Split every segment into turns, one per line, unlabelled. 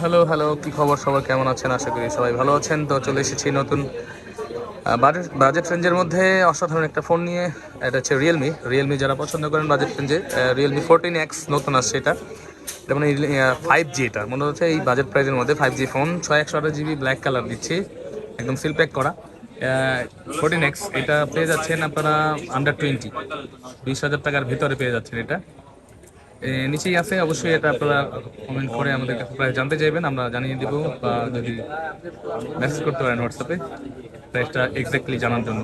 Hello hello কি খবর সবার? কেমন আছেন? আশা করি সবাই ভালো আছেন। তো চলে এসেছি নতুন বাজেট রেঞ্জের মধ্যে অসাধারণ একটা ফোন নিয়ে। এটা হচ্ছে রিয়েলমি রিয়েলমি যারা পছন্দ করেন বাজেট রেঞ্জে রিয়েলমি ফোরটিন এক্স নতুন আসছে এটা। এটা মানে ফাইভ জি এটা। মনে হচ্ছে এই বাজেট প্রাইসের মধ্যে ফাইভ জি ফোন ছয় একশো আঠাশ জিবি ব্ল্যাক কালার দিচ্ছি। একদম সিল প্যাক করা। ফোরটিন এক্স এটা পেয়ে যাচ্ছেন আপনারা আন্ডার টোয়েন্টি বিশ হাজার টাকার ভিতরে পেয়ে যাচ্ছেন এটা। নিচেই আছে। অবশ্যই এটা আপনারা কমেন্ট করে আমাদের কাছে প্রায় জানতে চাইবেন। আমরা জানিয়ে দেবো বা যদি মেসেজ করতে পারেন হোয়াটসঅ্যাপে প্রাইসটা এক্স্যাক্টলি জানার জন্য।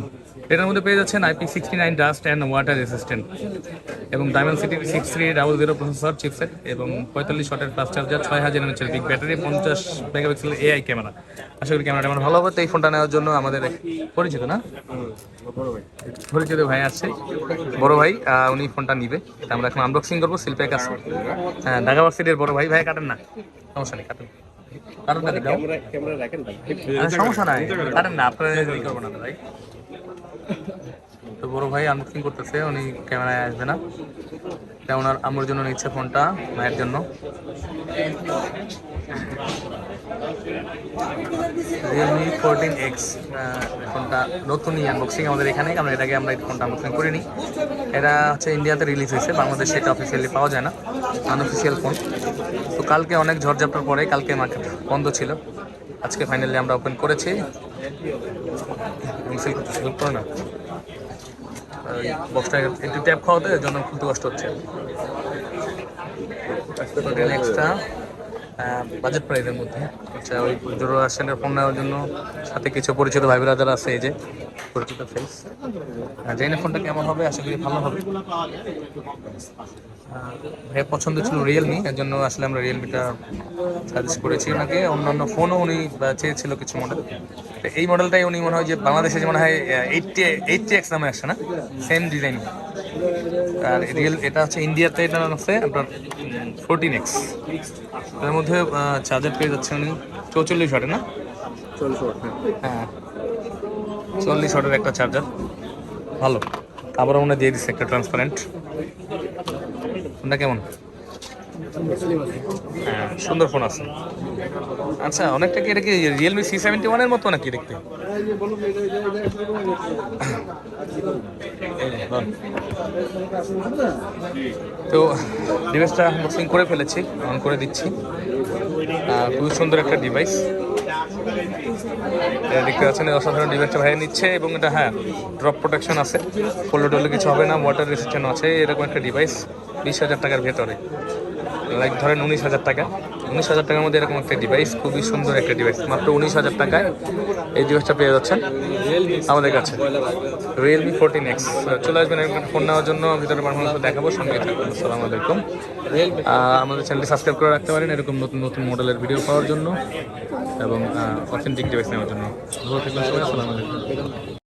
এটার মধ্যে পেয়ে যাচ্ছেন IP sixty nine dust and water resistant এবং Dimensity six three double zero processor chipset এবং পঁয়তাল্লিশ শটের ফাস্ট চার্জার ছয় হাজার এমএচের বিগ ব্যাটারি পঞ্চাশ মেগাপিক্সেল এআই ক্যামেরা আশা করি ক্যামেরাটা আমার ভালো হবে তো এই ফোনটা নেওয়ার জন্য আমাদের পরিচিত না? পরিচিত ভাই আসছে বড় ভাই উনি ফোনটা নিবে। আমরা এখন আনবক্সিং করব সিলপ্যাক আছে হ্যাঁ ঢাকা ভার্সিটির বড় ভাই। ভাই কাটেন না। সমস্যা নেই কাটেন। সমস্যা নাই কাটেন না আপনার করব না ভাই। তো বড় ভাই আনবক্সিং করতেছে, উনি ক্যামেরায় আসবে না। এটা ওনার আমার জন্য নিচ্ছে ফোনটা, মায়ের জন্য। রিয়েলমি ফোরটিন এক্স ফোনটা নতুনই আনবক্সিং আমাদের এখানে, আমরা এটাকে আমরা এই ফোনটা আনবক্সিং করিনি এটা হচ্ছে ইন্ডিয়াতে রিলিজ হয়েছে, বাংলাদেশে এটা অফিসিয়ালি পাওয়া যায় না আনঅফিসিয়াল ফোন তো কালকে অনেক ঝড়ঝাপটার পরে কালকে মার্কেট বন্ধ ছিল। আজকে ফাইনালি আমরা ওপেন করেছি। Help করো না। বক্সটা একটু ট্যাপ খাওয়াতে এর জন্য খুলতে কষ্ট হচ্ছে। নেক্সটটা বাজেট প্রাইসের মধ্যে। আচ্ছা ওই জোরো আসেনের ফোন নেওয়ার জন্য সাথে কিছু পরিচিত ভাই ব্রাদার আছে এই যে পরিচিত ফেস জানি ফোনটা কেমন হবে? আশা করি ভালো হবে। ভাইয়ের পছন্দ ছিল রিয়েলমি এর জন্য আসলে আমরা রিয়েলমিটা সাজেস্ট করেছি ওনাকে। অন্যান্য ফোনও উনি চেয়েছিল কিছু মডেল তো এই মডেলটাই উনি মনে হয় যে বাংলাদেশে যে মনে হয় এইটটি এইটটি এক্স নামে আসছে না? সেম ডিজাইন আর রিয়েল এটা হচ্ছে ইন্ডিয়াতে এটা আছে আপনার ফোরটিন এক্সের মধ্যে চার্জার পেয়ে যাচ্ছে উনি। চৌচল্লিশ ওয়াটে না? হ্যাঁ। চল্লিশ ওয়াটের একটা চার্জার ভালো। আবার মনে দিয়ে দিচ্ছে একটা ট্রান্সপারেন্ট ফোনটা কেমন? হ্যাঁ সুন্দর ফোন আছে। আচ্ছা অনেকটা কি এটা কি রিয়েলমি সি সেভেন্টি ওয়ানের মতো নাকি দেখতে তো ডিভাইসটা আনবক্সিং করে ফেলেছি অন করে দিচ্ছি। খুবই সুন্দর একটা ডিভাইস দেখতে পাচ্ছেন অসাধারণ ডিভাইসটা ভাইয়া নিচ্ছে এবং এটা হ্যাঁ ড্রপ প্রোটেকশন আছে। পড়লে টলে কিছু হবে না ওয়াটার রেসিস্ট্যান্ট আছে, এরকম একটা ডিভাইস বিশ হাজার টাকার ভেতরে। লাইক ধরেন উনিশ হাজার টাকা। উনিশ হাজার টাকার মধ্যে এরকম একটা ডিভাইস খুবই সুন্দর একটা ডিভাইস মাত্র উনিশ হাজার টাকায় এই ডিভাইসটা পেয়ে যাচ্ছেন আমাদের কাছে। রিয়েলমি ফোরটিন এক্স চলে আসবেন ফোন নেওয়ার জন্য, ভিতরে পারফরমেন্স দেখাবো, সঙ্গে থাকবেন আসসালামু আলাইকুম। আমাদের চ্যানেলটি সাবস্ক্রাইব করে রাখতে পারেন এরকম নতুন নতুন মডেলের ভিডিও পাওয়ার জন্য এবং অথেন্টিক ডিভাইস নেওয়ার জন্য। ভালো থাকবেন সবাই, আসসালামু আলাইকুম।